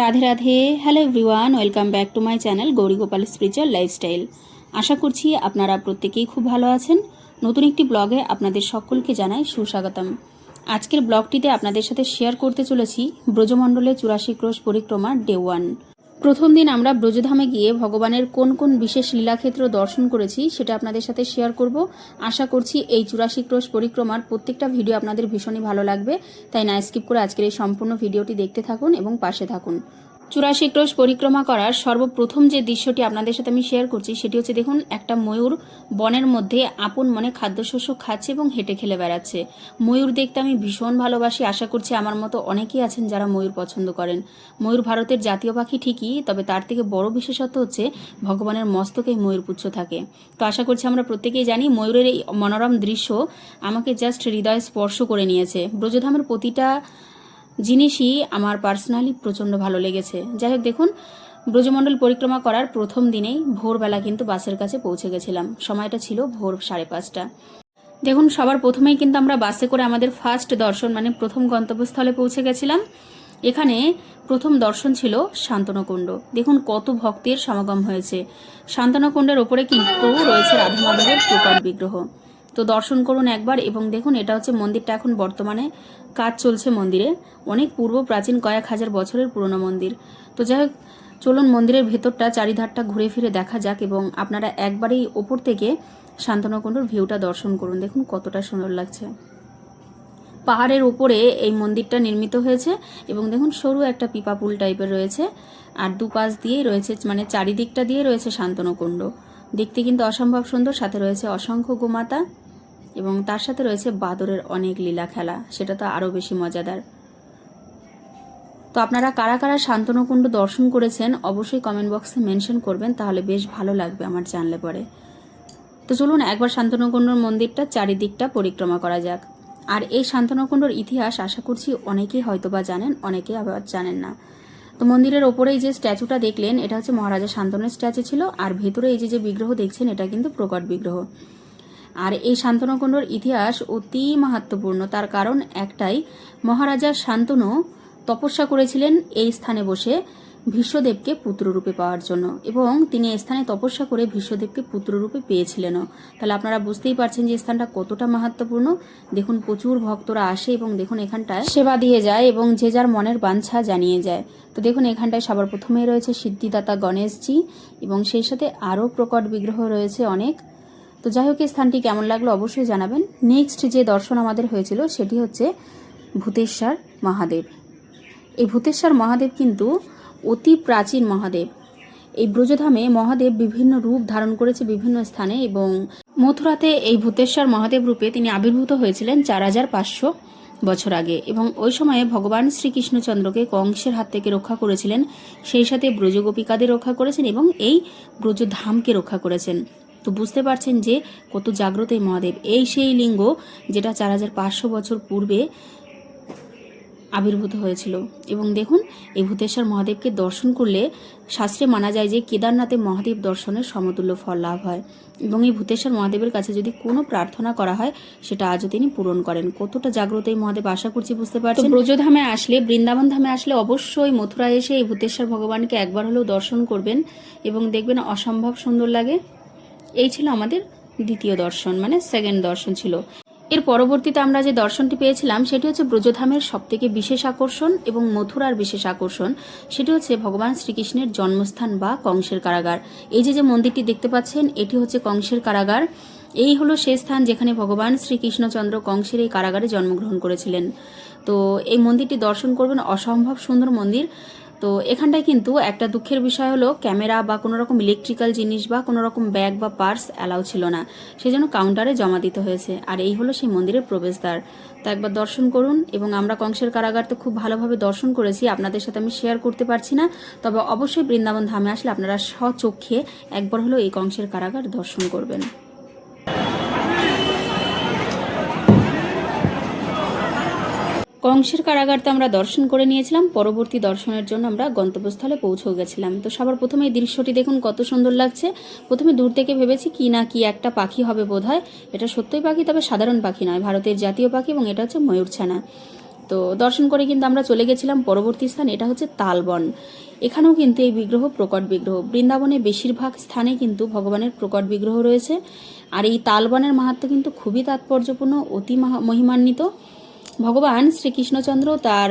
Radhe Radhe. Hello everyone welcome back to my channel Gauri Gopal spiritual lifestyle আশা করছি আপনারা প্রত্যেকেই খুব ভালো আছেন। নতুন একটি ব্লগে আপনাদের সকলকে জানাই সুস্বাগতম। আজকের ব্লগটিতে আপনাদের সাথে শেয়ার করতে চলেছি ব্রজমণ্ডলে চুরাশি ক্রোশ পরিক্রমা ডে ওয়ান প্রথম দিন আমরা ব্রজধামে গিয়ে ভগবানের কোন কোন বিশেষ লীলাক্ষেত্র দর্শন করেছি সেটা আপনাদের সাথে শেয়ার করব। আশা করছি এই চুরাশি ক্রোশ পরিক্রমার প্রত্যেকটা ভিডিও আপনাদের ভীষণই ভালো লাগবে। তাই না স্কিপ করে আজকের এই সম্পূর্ণ ভিডিওটি দেখতে থাকুন এবং পাশে থাকুন। চুরাশি ক্রোশ পরিক্রমা করার সর্বপ্রথম যে দৃশ্যটি আপনাদের সাথে আমি শেয়ার করছি, সেটি হচ্ছে দেখুন, একটা ময়ূর বনের মধ্যে আপন মনে খাদ্যশস্য খাচ্ছে এবং হেঁটে খেলে বেড়াচ্ছে। ময়ূর দেখতে আমি ভীষণ ভালোবাসি, আশা করছি আমার মতো অনেকেই আছেন যারা ময়ূর পছন্দ করেন। ময়ূর ভারতের জাতীয় পাখি ঠিকই, তবে তার থেকে বড় বিশেষত্ব হচ্ছে ভগবানের মস্তকেই ময়ূর পুচ্ছ থাকে। তো আশা করছি আমরা প্রত্যেকেই জানি ময়ূরের এই মনোরম দৃশ্য আমাকে জাস্ট হৃদয় স্পর্শ করে নিয়েছে। ব্রজধামের প্রতিটা জিনিসই আমার পার্সোনালি প্রচণ্ড ভালো লেগেছে। যাই হোক, দেখুন, ব্রজমণ্ডল পরিক্রমা করার প্রথম দিনেই ভোরবেলা কিন্তু বাসের কাছে পৌঁছে গেছিলাম। সময়টা ছিল ভোর সাড়ে পাঁচটা। দেখুন, সবার প্রথমেই কিন্তু আমরা বাসে করে আমাদের ফার্স্ট দর্শন মানে প্রথম গন্তব্যস্থলে পৌঁছে গেছিলাম। এখানে প্রথম দর্শন ছিল শান্তনকুণ্ড। দেখুন, কত ভক্তের সমাগম হয়েছে। শান্তনকুণ্ডের ওপরে কিন্তু রয়েছে রাধা মাধবের প্রকট বিগ্রহ। তো দর্শন করুন একবার এবং দেখুন এটা হচ্ছে মন্দিরটা এখন বর্তমানে। কাজ চলছে মন্দিরে। অনেক পূর্ব প্রাচীন কয়েক হাজার বছরের পুরনো মন্দির। তো যাই হোক, চলুন মন্দিরের ভেতরটা, চারিধারটা ঘুরে ফিরে দেখা যাক এবং আপনারা একবারেই ওপর থেকে শান্তনকুণ্ডর ভিউটা দর্শন করুন। দেখুন কতটা সুন্দর লাগছে। পাহাড়ের উপরে এই মন্দিরটা নির্মিত হয়েছে এবং দেখুন সরু একটা পিপা পুল টাইপের রয়েছে। আর দুপাশ দিয়েই রয়েছে মানে চারিদিকটা দিয়ে রয়েছে শান্তনকুণ্ড। দেখতে কিন্তু অসম্ভব সুন্দর, সাথে রয়েছে অসংখ্য গোমাতা। এবং তার সাথে রয়েছে বাদরের অনেক লীলা খেলা, সেটা তো আরও বেশি মজাদার। তো আপনারা কারা কারা শান্তনুকুণ্ড দর্শন করেছেন, অবশ্যই কমেন্ট বক্সে মেনশন করবেন, তাহলে বেশ ভালো লাগবে আমার জানলে পরে তো চলুন একবার শান্তনুকুণ্ডর মন্দিরটা চারিদিকটা পরিক্রমা করা যাক। আর এই শান্তনুকুণ্ডর ইতিহাস আশা করছি অনেকেই হয়তোবা জানেন, অনেকেই আবার জানেন না। তো মন্দিরের ওপরেই যে স্ট্যাচুটা দেখলেন, এটা হচ্ছে মহারাজা শান্তনের স্ট্যাচু ছিল, আর ভেতরে এই যে যে বিগ্রহ দেখছেন, এটা কিন্তু প্রকট বিগ্রহ। আর এই শান্তনুকুণ্ডর ইতিহাস অতি মাহাত্মপূর্ণ তার কারণ একটাই, মহারাজা শান্তনু তপস্যা করেছিলেন এই স্থানে বসে ভীষ্মদেবকে পুত্ররূপে পাওয়ার জন্য এবং তিনি স্থানে তপস্যা করে ভীষ্মদেবকে পুত্ররূপে পেয়েছিলেনও। তাহলে আপনারা বুঝতেই পারছেন যে স্থানটা কতটা মাহাত্মপূর্ণ দেখুন, প্রচুর ভক্তরা আসে এবং দেখুন এখানটায় সেবা দিয়ে যায় এবং যে যার মনের বাঞ্ছা জানিয়ে যায়। তো দেখুন, এখানটায় সবার প্রথমেই রয়েছে সিদ্ধিদাতা গণেশজি এবং সেই সাথে আরও প্রকট বিগ্রহ রয়েছে অনেক। তো যাই হোক, এই স্থানটি কেমন লাগল অবশ্যই জানাবেন। নেক্সট যে দর্শন আমাদের হয়েছিল, সেটি হচ্ছে ভূতেশ্বর মহাদেব। এই ভূতেশ্বর মহাদেব কিন্তু অতি প্রাচীন মহাদেব। এই ব্রজধামে মহাদেব বিভিন্ন রূপ ধারণ করেছে বিভিন্ন স্থানে এবং মথুরাতে এই ভূতেশ্বর মহাদেব রূপে তিনি আবির্ভূত হয়েছিলেন চার হাজার পাঁচশো বছর আগে এবং ওই সময়ে ভগবান শ্রীকৃষ্ণচন্দ্রকে কংসের হাত থেকে রক্ষা করেছিলেন। সেই সাথে ব্রজগোপিকাদের রক্ষা করেছেন এবং এই ব্রজধামকে রক্ষা করেছেন। তো বুঝতে পারছেন যে কত জাগ্রত এই মহাদেব। এই সেই লিঙ্গ যেটা চার হাজার পাঁচশো বছর পূর্বে আবির্ভূত হয়েছিল। এবং দেখুন এই ভূতেশ্বর মহাদেবকে দর্শন করলে শাস্ত্রে মানা যায় যে কেদারনাথে মহাদেব দর্শনের সমতুল্য ফল লাভ হয়। এবং এই ভূতেশ্বর মহাদেবের কাছে যদি কোনো প্রার্থনা করা হয় সেটা আজও তিনি পূরণ করেন। কতটা জাগ্রত এই মহাদেব আশা করছি বুঝতে পারছেন? ব্রজধামে আসলে বৃন্দাবন ধামে আসলে অবশ্যই মথুরায় এসে এই ভূতেশ্বর ভগবানকে একবার হলেও দর্শন করবেন এবং দেখবেন অসম্ভব সুন্দর লাগে। এই ছিল আমাদের দ্বিতীয় দর্শন মানে সেকেন্ড দর্শন ছিল। এর পরবর্তীতে আমরা যে দর্শনটি পেয়েছিলাম, সেটি হচ্ছে ব্রজধামের সবথেকে বিশেষ আকর্ষণ এবং মথুরার বিশেষ আকর্ষণ। সেটি হচ্ছে ভগবান শ্রীকৃষ্ণের জন্মস্থান বা কংসের কারাগার। এই যে যে মন্দিরটি দেখতে পাচ্ছেন, এটি হচ্ছে কংসের কারাগার। এই হলো সেই স্থান যেখানে ভগবান শ্রীকৃষ্ণচন্দ্র কংসের এই কারাগারে জন্মগ্রহণ করেছিলেন। তো এই মন্দিরটি দর্শন করবেন অসম্ভব সুন্দর মন্দির। তো এখানটায় কিন্তু একটা দুঃখের বিষয় হলো ক্যামেরা বা কোনো রকম ইলেকট্রিক্যাল জিনিস বা কোনো রকম ব্যাগ বা পার্স অ্যালাউ ছিল না। সেই জন্য কাউন্টারে জমা দিতে হয়েছে। আর এই হলো সেই মন্দিরের প্রবেশদ্বার। তো একবার দর্শন করুন এবং আমরা কংসের কারাগার তো খুব ভালোভাবে দর্শন করেছি, আপনাদের সাথে আমি শেয়ার করতে পারছি না। তবে অবশ্যই বৃন্দাবন ধামে আসলে আপনারা স্বচক্ষে একবার হলো এই কংসের কারাগার দর্শন করবেন। কংসের কারাগারতে আমরা দর্শন করে নিয়েছিলাম, পরবর্তী দর্শনের জন্য আমরা গন্তব্যস্থলে পৌঁছেও গেছিলাম। তো সবার প্রথমে এই দৃশ্যটি দেখুন, কত সুন্দর লাগছে। প্রথমে দূর থেকে ভেবেছি কি না কি একটা পাখি হবে বোধহয়। এটা সত্যই পাখি, তবে সাধারণ পাখি নয়, ভারতের জাতীয় পাখি এবং এটা হচ্ছে ময়ূরছানা তো তো দর্শন করে কিন্তু আমরা চলে গেছিলাম পরবর্তী স্থান, এটা হচ্ছে তালবন। এখানেও কিন্তু এই বিগ্রহ প্রকট বিগ্রহ। বৃন্দাবনে বেশিরভাগ স্থানে কিন্তু ভগবানের প্রকট বিগ্রহ রয়েছে। আর এই তালবনের মাহাত্ম কিন্তু খুবই তাৎপর্যপূর্ণ, অতি মহা- মহিমান্বিত। ভগবান শ্রীকৃষ্ণচন্দ্র তার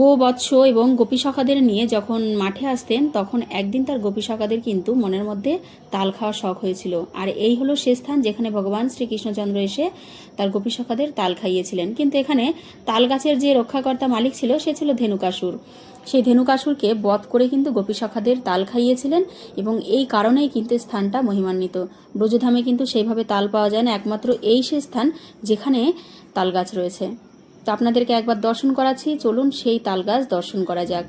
গোবৎস এবং গোপীসখাদের নিয়ে যখন মাঠে আসতেন, তখন একদিন তার গোপীশাখাদের কিন্তু মনের মধ্যে তাল খাওয়ার শখ হয়েছিল। আর এই হলো সে স্থান যেখানে ভগবান শ্রীকৃষ্ণচন্দ্র এসে তার গোপীসখাদের তাল খাইয়েছিলেন। কিন্তু এখানে তাল গাছের যে রক্ষাকর্তা মালিক ছিল, সে ছিল ধেনুকাসুর। সেই ধেনুকাসুরকে বধ করে কিন্তু গোপী গোপীসখাদের তাল খাইয়েছিলেন এবং এই কারণেই কিন্তু স্থানটা মহিমান্বিত। ব্রজধামে কিন্তু সেইভাবে তাল পাওয়া যায় না, একমাত্র এই সে স্থান যেখানে তাল গাছ রয়েছে। তো আপনাদেরকে একবার দর্শন করাচ্ছি, চলুন সেই তাল গাছ দর্শন করা যাক।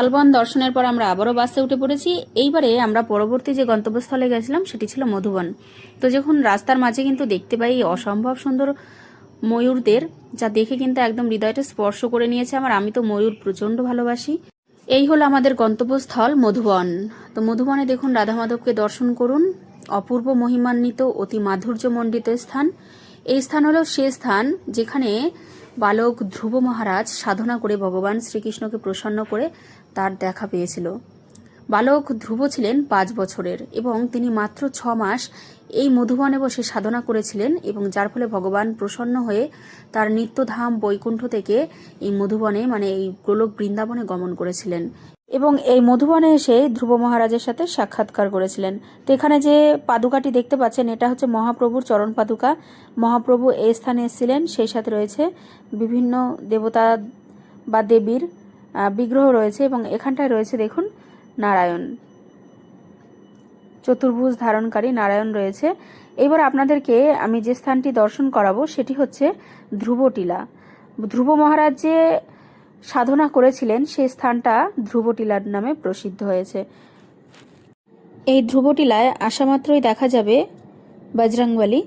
তালবন দর্শনের পর আমরা আবারও বাসে উঠে পড়েছি। এইবারে আমরা পরবর্তী যে গন্তব্যস্থলে গেছিলাম, সেটি ছিল মধুবন। তো যখন রাস্তার মাঝে কিন্তু দেখতে পাই অসম্ভব সুন্দর ময়ূরদের, যা দেখে কিন্তু একদম হৃদয়টা স্পর্শ করে নিয়েছে আমার। আমি তো ময়ূর প্রচণ্ড ভালোবাসি। এই হলো আমাদের গন্তব্যস্থল মধুবন। তো মধুবনে দেখুন রাধা মাধবকে দর্শন করুন। অপূর্ব মহিমান্বিত, অতি মাধুর্যমণ্ডিত স্থান। এই স্থান হলো সে স্থান যেখানে বালক ধ্রুব মহারাজ সাধনা করে ভগবান শ্রীকৃষ্ণকে প্রসন্ন করে তার দেখা পেয়েছিল। বালক ধ্রুব ছিলেন পাঁচ বছরের এবং তিনি মাত্র ছ মাস এই মধুবনে বসে সাধনা করেছিলেন এবং যার ফলে ভগবান প্রসন্ন হয়ে তার নিত্যধাম বৈকুণ্ঠ থেকে এই মধুবনে মানে এই গোলক বৃন্দাবনে গমন করেছিলেন। এবং এই মধুবনে এসে ধ্রুব মহারাজের সাথে সাক্ষাৎকার করেছিলেন। তো এখানে যে পাদুকাটি দেখতে পাচ্ছেন, এটা হচ্ছে মহাপ্রভুর চরণ পাদুকা। মহাপ্রভু এই স্থানে এসেছিলেন, সেই সাথে রয়েছে বিভিন্ন দেবতা বা দেবীর বিগ্রহ রয়েছে এবং এখানটায় রয়েছে, দেখুন, নারায়ণ। চতুর্ভুজ ধারণকারী নারায়ণ রয়েছে। এবার আপনাদেরকে আমি যে স্থানটি দর্শন করাবো, সেটি হচ্ছে ধ্রুবটিলা। ধ্রুব মহারাজ যে সাধনা করেছিলেন, সেই স্থানটা ধ্রুবটিলার নামে প্রসিদ্ধ হয়েছে। এই ধ্রুবটিলায় আসা মাত্রই দেখা যাবে বজরংবলী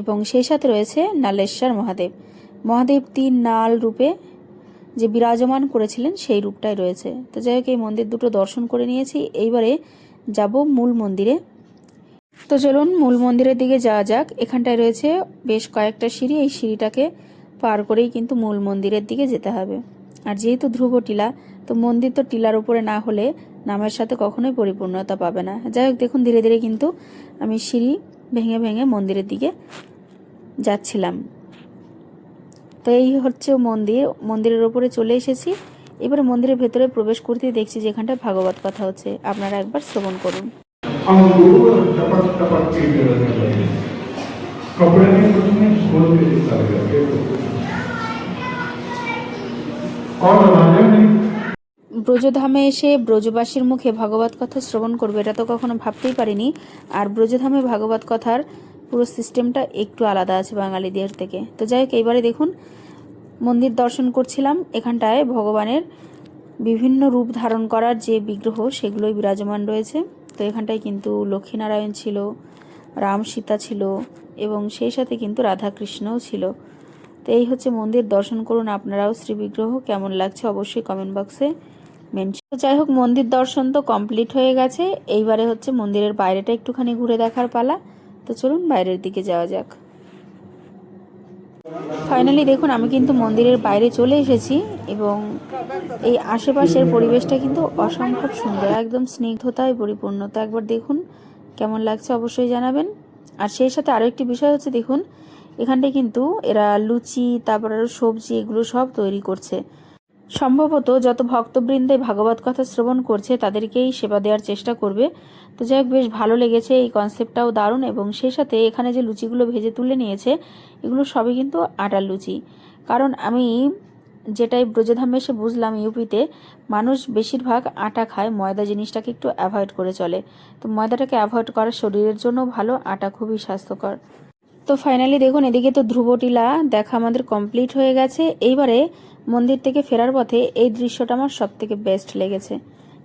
এবং সেই সাথে রয়েছে নালেশ্বর মহাদেব। মহাদেব তিন নাল রূপে যে বিরাজমান করেছিলেন সেই রূপটাই রয়েছে। তো যাই হোক, এই মন্দির দুটো দর্শন করে নিয়েছি। এইবারে যাব মূল মন্দিরে। তো চলুন, মূল মন্দিরের দিকে যাওয়া যাক। এখানটায় রয়েছে বেশ কয়েকটা সিঁড়ি। এই সিঁড়িটাকে পার করেই কিন্তু মূল মন্দিরের দিকে যেতে হবে। আর যেহেতু ধ্রুব টিলা, তো মন্দির তো টিলার উপরে না হলে নামের সাথে কখনোই পরিপূর্ণতা পাবে না। যাই হোক, দেখুন, ধীরে ধীরে কিন্তু আমি সিঁড়ি ভেঙে ভেঙে মন্দিরের দিকে যাচ্ছিলাম। তো এই হচ্ছে মন্দির, মন্দিরের ওপরে চলে এসেছি। এবার মন্দিরের ভেতরে প্রবেশ করতে দেখছি যেখানটা ভাগবত কথা হচ্ছে। আপনারা একবার শ্রবণ করুন। ব্রজধামে এসে ব্রজবাসীর মুখে ভাগবত কথা শ্রবণ করবে, এটা তো কখনো ভাবতেই পারিনি। আর ব্রজধামে ভাগবত কথার পুরো সিস্টেমটা একটু আলাদা আছে বাঙালিদের থেকে। তো যাই হোক, এইবারে দেখুন, মন্দির দর্শন করছিলাম। এখানটায় ভগবানের বিভিন্ন রূপ ধারণ করার যে বিগ্রহ, সেগুলোই বিরাজমান রয়েছে। তো এখানটায় কিন্তু লক্ষ্মীনারায়ণ ছিল, রাম সীতা ছিল, এবং সেই সাথে কিন্তু রাধাকৃষ্ণও ছিল। তো এই হচ্ছে মন্দির দর্শন করুন আপনারাও। শ্রী বিগ্রহ কেমন লাগছে অবশ্যই কমেন্ট বক্সে মেনশন যাই হোক, মন্দির দর্শন তো কমপ্লিট হয়ে গেছে। এইবারে হচ্ছে মন্দিরের বাইরেটা একটুখানি ঘুরে দেখার পালা। তো চলুন বাইরের দিকে যাওয়া যাক। ফাইনালি দেখুন, আমি কিন্তু মন্দিরের বাইরে চলে এসেছি এবং এই আশেপাশের পরিবেশটা কিন্তু অসম্ভব সুন্দর, একদম স্নিগ্ধতায় পরিপূর্ণ। তো একবার দেখুন, কেমন লাগছে অবশ্যই জানাবেন। আর সেই সাথে আরও একটি বিষয় হচ্ছে, দেখুন, এখানটায় কিন্তু এরা লুচি, তারপর আরও সবজি, এগুলো সব তৈরি করছে। সম্ভবত যত ভক্তবৃন্দে ভাগবত কথা শ্রবণ করছে, তাদেরকেই সেবা দেওয়ার চেষ্টা করবে। তো যাই হোক, বেশ ভালো লেগেছে, এই কনসেপ্টটাও দারুণ এবং সেই সাথে এখানে যে লুচিগুলো ভেজে তুলে নিয়েছে, এগুলো সবই কিন্তু আটার লুচি। কারণ আমি যেটাই ব্রজধামে এসে বুঝলাম ইউপিতে, মানুষ বেশিরভাগ আটা খায়, ময়দা জিনিসটাকে একটু অ্যাভয়েড করে চলে। তো ময়দাটাকে অ্যাভয়েড করা শরীরের জন্য ভালো, আটা খুবই স্বাস্থ্যকর। তো ফাইনালি দেখুন, এদিকে তো ধ্রুবটিলা, দেখা আমাদের কমপ্লিট হয়ে গেছে। এইবারে মন্দির থেকে ফেরার পথে এই দৃশ্যটা আমার সব থেকে বেস্ট লেগেছে।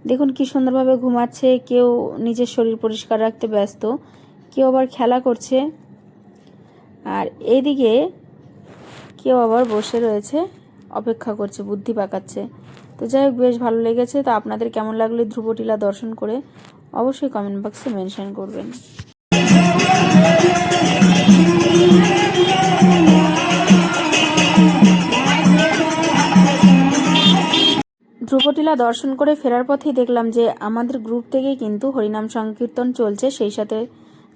দেখুন কি সুন্দরভাবে ঘুমাচ্ছে, কেউ নিজের শরীর পরিষ্কার রাখতে ব্যস্ত, কেউ আবার খেলা করছে। আর এইদিকে কেউ আবার বসে রয়েছে, অপেক্ষা করছে, বুদ্ধি পাকাচ্ছে। তো যাই হোক, বেশ ভালো লেগেছে। তো আপনাদের কেমন লাগল ধ্রুবটিলা দর্শন করে? অবশ্যই কমেন্ট বক্সে মেনশন করবেন। ধ্রুপটিলা দর্শন করে ফেরার পথেই দেখলাম যে আমাদের গ্রুপ থেকেই কিন্তু হরিনাম সংকীর্তন চলছে, সেই সাথে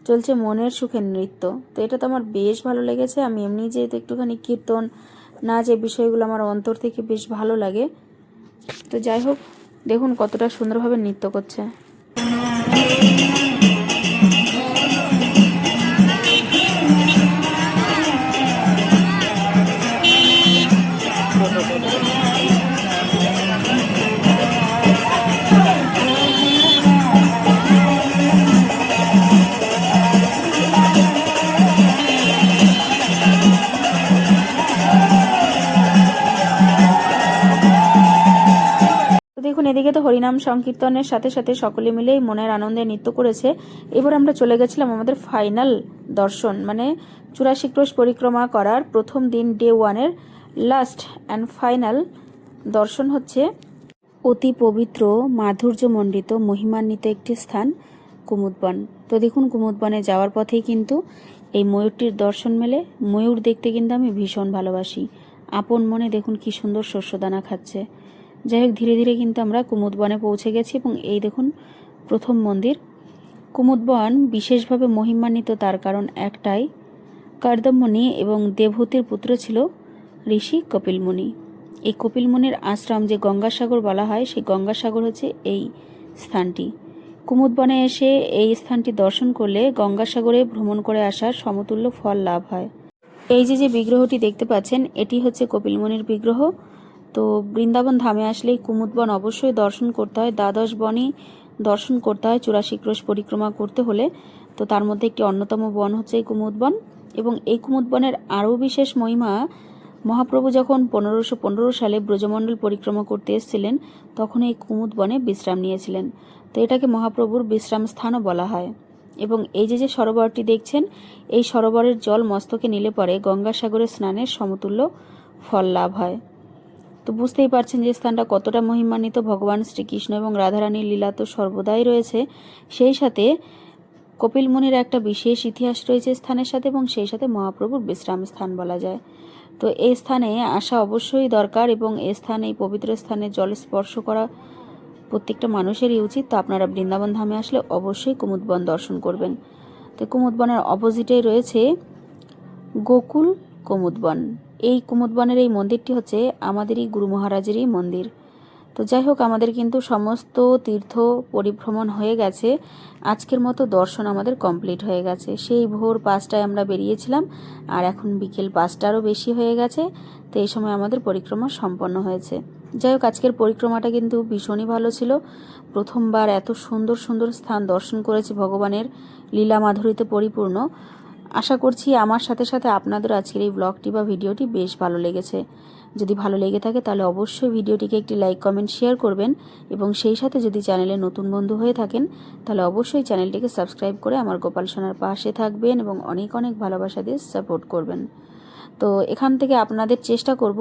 চলছে মনের সুখের নৃত্য। তো এটা তো আমার বেশ ভালো লেগেছে। আমি এমনি যেহেতু একটুখানি কীর্তন, নাচ এই বিষয়গুলো আমার অন্তর থেকে বেশ ভালো লাগে। তো যাই হোক, দেখুন কতটা সুন্দরভাবে নৃত্য করছে। দেখুন এদিকে তো হরিনাম সংকীর্তনের সাথে সাথে সকলে মিলেই মনের আনন্দে নৃত্য করেছে। এবার আমরা চলে গেছিলাম আমাদের ফাইনাল দর্শন মানে চুরাশি ক্রোশ পরিক্রমা করার প্রথম দিন ডে ওয়ানের লাস্ট অ্যান্ড ফাইনাল দর্শন হচ্ছে অতি পবিত্র, মাধুর্যমণ্ডিত, মহিমান্বিত একটি স্থান, কুমুদবন। তো দেখুন, কুমুদবনে যাওয়ার পথেই কিন্তু এই ময়ূরটির দর্শন মেলে। ময়ূর দেখতে কিন্তু আমি ভীষণ ভালোবাসি। আপন মনে দেখুন কি সুন্দর শস্যদানা খাচ্ছে। যাই হোক ধীরে ধীরে কিন্তু আমরা কুমুদবনে পৌঁছে গেছি এবং এই দেখুন, প্রথম মন্দির। কুমুদবন বিশেষভাবে মহিমান্বিত, তার কারণ একটাই, কার্দমণি এবং দেবহূতির পুত্র ছিল ঋষি কপিলমুনি। এই কপিলমুনির আশ্রম যে গঙ্গাসাগর বলা হয়, সেই গঙ্গাসাগর হচ্ছে এই স্থানটি। কুমুদবনে এসে এই স্থানটি দর্শন করলে গঙ্গাসাগরে ভ্রমণ করে আসার সমতুল্য ফল লাভ হয়। এই যে যে বিগ্রহটি দেখতে পাচ্ছেন, এটি হচ্ছে কপিলমুনির বিগ্রহ। তো বৃন্দাবন ধামে আসলেই কুমুদবন অবশ্যই দর্শন করতে হয়, দ্বাদশ বনই দর্শন করতে হয় চুরাশি ক্রোশ পরিক্রমা করতে হলে। তো তার মধ্যে একটি অন্যতম বন হচ্ছে এই কুমুদবন এবং এই কুমুদবনের আরও বিশেষ মহিমা, মহাপ্রভু যখন পনেরোশো পনেরো সালে ব্রজমণ্ডল পরিক্রমা করতে এসেছিলেন তখন এই কুমুদবনে বিশ্রাম নিয়েছিলেন। তো এটাকে মহাপ্রভুর বিশ্রাম স্থানও বলা হয়। এবং এই যে যে সরোবরটি দেখছেন, এই সরোবরের জল মস্তকে নিলে পরে গঙ্গাসাগরের স্নানের সমতুল্য ফল লাভ হয়। তো বুঝতেই পারছেন যে স্থানটা কতটা মহিমান্বিত। ভগবান শ্রীকৃষ্ণ এবং রাধারানীর লীলা তো সর্বদাই রয়েছে। সেই সাথে কপিল মুনির একটা বিশেষ ইতিহাস রয়েছে স্থানের সাথে এবং সেই সাথে মহাপ্রভুর বিশ্রাম স্থান বলা যায়। তো এই স্থানে আসা অবশ্যই দরকার এবং এই স্থান, এই পবিত্র স্থানে জল স্পর্শ করা প্রত্যেকটা মানুষেরই উচিত। তো আপনারা বৃন্দাবন ধামে আসলে অবশ্যই কুমুদবন দর্শন করবেন। তো কুমুদবনের অপোজিটেই রয়েছে গোকুল কুমুদবন। এই কুমুদবনের এই মন্দিরটি হচ্ছে আমাদেরই গুরু মহারাজেরই মন্দির। তো যাই হোক আমাদের কিন্তু সমস্ত তীর্থ পরিভ্রমণ হয়ে গেছে। আজকের মতো দর্শন আমাদের কমপ্লিট হয়ে গেছে। সেই ভোর পাঁচটায় আমরা বেরিয়েছিলাম, আর এখন বিকেল পাঁচটারও বেশি হয়ে গেছে, তো এই সময় আমাদের পরিক্রমা সম্পন্ন হয়েছে। যাই হোক আজকের পরিক্রমাটা কিন্তু ভীষণই ভালো ছিল। প্রথমবার এত সুন্দর সুন্দর স্থান দর্শন করেছি ভগবানের লীলা মাধুরীতে পরিপূর্ণ। আশা করছি আমার সাথে সাথে আপনাদের আজকের এই ব্লগটি বা ভিডিওটি বেশ ভালো লেগেছে। যদি ভালো লেগে থাকে তাহলে অবশ্যই ভিডিওটিকে একটি লাইক কমেন্ট শেয়ার করবেন এবং সেই সাথে যদি চ্যানেলে নতুন বন্ধু হয়ে থাকেন, তাহলে অবশ্যই চ্যানেলটিকে সাবস্ক্রাইব করে আমার গোপাল সোনার পাশে থাকবেন এবং অনেক অনেক ভালোবাসা দিয়ে সাপোর্ট করবেন। তো এখান থেকে আপনাদের চেষ্টা করব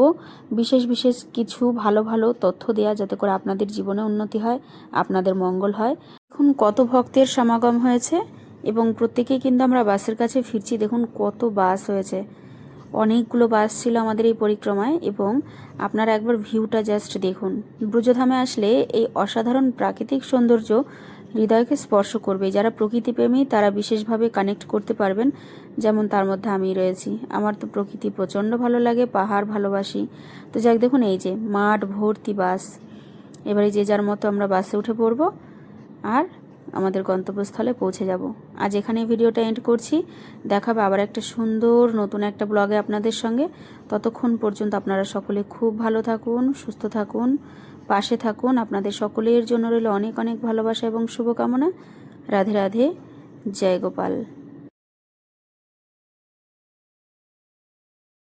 বিশেষ বিশেষ কিছু ভালো ভালো তথ্য দেওয়া যাতে করে আপনাদের জীবনে উন্নতি হয়, আপনাদের মঙ্গল হয়। এখন কত ভক্তের সমাগম হয়েছে। এবং প্রত্যেকেই কিন্তু আমরা বাসের কাছে ফিরছি। দেখুন কত বাস হয়েছে। অনেকগুলো বাস ছিল আমাদের এই পরিক্রমায় এবং আপনারা একবার ভিউটা জাস্ট দেখুন। ব্রজধামে আসলে এই অসাধারণ প্রাকৃতিক সৌন্দর্য হৃদয়কে স্পর্শ করবে। যারা প্রকৃতিপ্রেমী, তারা বিশেষভাবে কানেক্ট করতে পারবেন। যেমন তার মধ্যে আমি রয়েছি। আমার তো প্রকৃতি প্রচণ্ড ভালো লাগে, পাহাড় ভালোবাসি। তো যাক, দেখুন এই যে মাঠ ভর্তি বাস। এবারে যে যার মতো আমরা বাসে উঠে পড়ব। আর আমাদের গন্তব্যস্থলে পৌঁছে যাব। আজ এখানে ভিডিওটা এন্ড করছি। দেখাবে আবার একটা সুন্দর নতুন একটা ব্লগে আপনাদের সঙ্গে। ততক্ষণ পর্যন্ত আপনারা সকলে খুব ভালো থাকুন, সুস্থ থাকুন, পাশে থাকুন। আপনাদের সকলের জন্য রইল অনেক অনেক ভালোবাসা এবং শুভকামনা। রাধে রাধে, জয় গোপাল।